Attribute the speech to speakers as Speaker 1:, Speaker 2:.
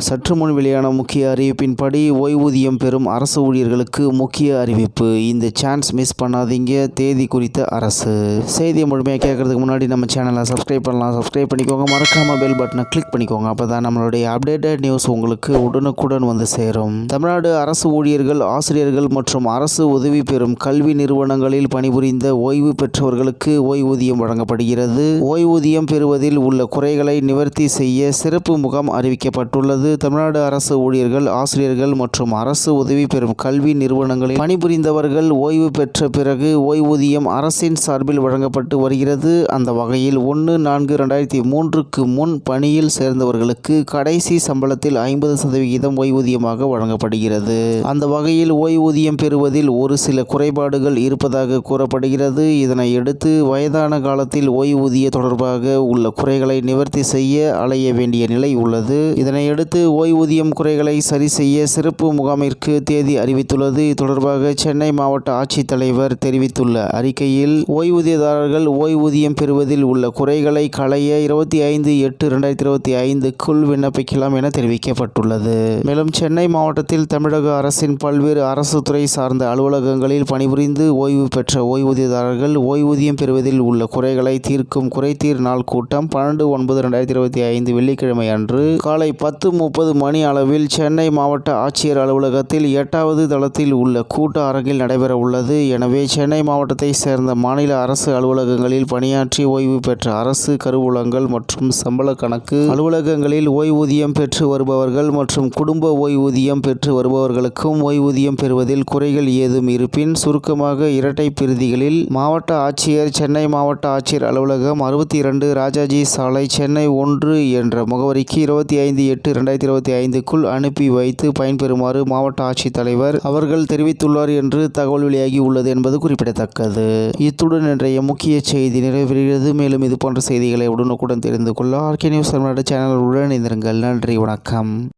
Speaker 1: சற்று முன் வெளியான முக்கிய அறிவிப்பின்படி ஓய்வூதியம் பெறும் அரசு ஊழியர்களுக்கு முக்கிய அறிவிப்பு. இந்த சான்ஸ் மிஸ் பண்ணாதீங்க. தேதி குறித்த அரசு. செய்தியை முழுமையாக கேட்கறதுக்கு முன்னாடி நம்ம சேனலை சப்ஸ்கிரைப் பண்ணலாம். சப்ஸ்கிரைப் பண்ணிக்கோங்க. மறக்காம பெல் பட்டனை கிளிக் பண்ணிக்கோங்க. அப்போ தான் நம்மளுடைய அப்டேட்டட் நியூஸ் உங்களுக்கு உடனுக்குடன் வந்து சேரும். தமிழ்நாடு அரசு ஊழியர்கள் ஆசிரியர்கள் மற்றும் அரசு உதவி பெறும் கல்வி நிறுவனங்களில் பணிபுரிந்த ஓய்வு பெற்றவர்களுக்கு ஓய்வூதியம் வழங்கப்படுகிறது. ஓய்வூதியம் பெறுவதில் உள்ள குறைகளை நிவர்த்தி செய்ய சிறப்பு முகாம் அறிவிக்கப்பட்டுள்ளது. தமிழ்நாடு அரசு ஊழியர்கள் ஆசிரியர்கள் மற்றும் அரசு உதவி பெறும் கல்வி நிறுவனங்களில் பணிபுரிந்தவர்கள் ஓய்வு பெற்ற பிறகு ஓய்வூதியம் அரசின் சார்பில் வழங்கப்பட்டு வருகிறது. அந்த வகையில் ஒன்று நான்கு ரெண்டாயிரத்தி மூன்றுக்கு முன் பணியில் சேர்ந்தவர்களுக்கு கடைசி சம்பளத்தில் ஐம்பது சதவிகிதம் ஓய்வூதியமாக வழங்கப்படுகிறது. அந்த வகையில் ஓய்வூதியம் பெறுவதில் ஒரு சில குறைபாடுகள் இருப்பதாக கூறப்படுகிறது. இதனையடுத்து வயதான காலத்தில் ஓய்வூதிய தொடர்பாக உள்ள குறைகளை நிவர்த்தி செய்ய அலைய வேண்டிய நிலை உள்ளது. இதனையடுத்து ஓய்வூதியம் குறைகளை சரி செய்ய சிறப்பு முகாமிற்கு தேதி அறிவித்துள்ளது. இது தொடர்பாக சென்னை மாவட்ட ஆட்சித்தலைவர் தெரிவித்துள்ள அறிக்கையில் ஓய்வூதியதாரர்கள் ஓய்வூதியம் பெறுவதில் உள்ள குறைகளை களைய இருபத்தி ஐந்து எட்டு ரெண்டாயிரத்தி இருபத்தி ஐந்துக்குள் விண்ணப்பிக்கலாம் என தெரிவிக்கப்பட்டுள்ளது. மேலும் சென்னை மாவட்டத்தில் தமிழக அரசின் பல்வேறு அரசு துறை சார்ந்த அலுவலகங்களில் பணிபுரிந்து ஓய்வு பெற்ற ஓய்வூதியதாரர்கள் ஓய்வூதியம் பெறுவதில் உள்ள குறைகளை தீர்க்கும் குறைதீர் நாள் கூட்டம் பன்னெண்டு ஒன்பது ரெண்டாயிரத்தி இருபத்தி ஐந்து வெள்ளிக்கிழமை அன்று காலை பத்து முப்பது முப்பது மணி அளவில் சென்னை மாவட்ட ஆட்சியர் அலுவலகத்தில் எட்டாவது தளத்தில் உள்ள கூட்ட அரங்கில் நடைபெற உள்ளது. எனவே சென்னை மாவட்டத்தை சேர்ந்த மாநில அரசு அலுவலகங்களில் பணியாற்றி ஓய்வு பெற்ற அரசு கருவூலங்கள் மற்றும் சம்பள கணக்கு அலுவலகங்களில் ஓய்வூதியம் பெற்று வருபவர்கள் மற்றும் குடும்ப ஓய்வூதியம் பெற்று வருபவர்களுக்கும் ஓய்வூதியம் பெறுவதில் குறைகள் ஏதும் இருப்பின் சுருக்கமாக இரட்டை பிரதிகளில் மாவட்ட ஆட்சியர் சென்னை மாவட்ட ஆட்சியர் அலுவலகம் அறுபத்தி இரண்டு ராஜாஜி சாலை சென்னை ஒன்று என்ற முகவரிக்கு இருபத்தி ஐந்து எட்டு ரெண்டாயிரத்தி இருபத்தி ஐந்துக்குள் அனுப்பி வைத்து பயன்பெறுமாறு மாவட்ட ஆட்சித்தலைவர் அவர்கள் தெரிவித்துள்ளார் என்று தகவல் வெளியாகி உள்ளது என்பது குறிப்பிடத்தக்கது. இத்துடன் இன்றைய முக்கிய செய்தி நிறைவேறுகிறது. மேலும் இது போன்ற செய்திகளை உடனுக்குடன் தெரிந்து கொள்ள ஆர்கே நியூஸ் தமிழ்நாடு சேனலுடன் இணைந்திருங்கள். நன்றி வணக்கம்.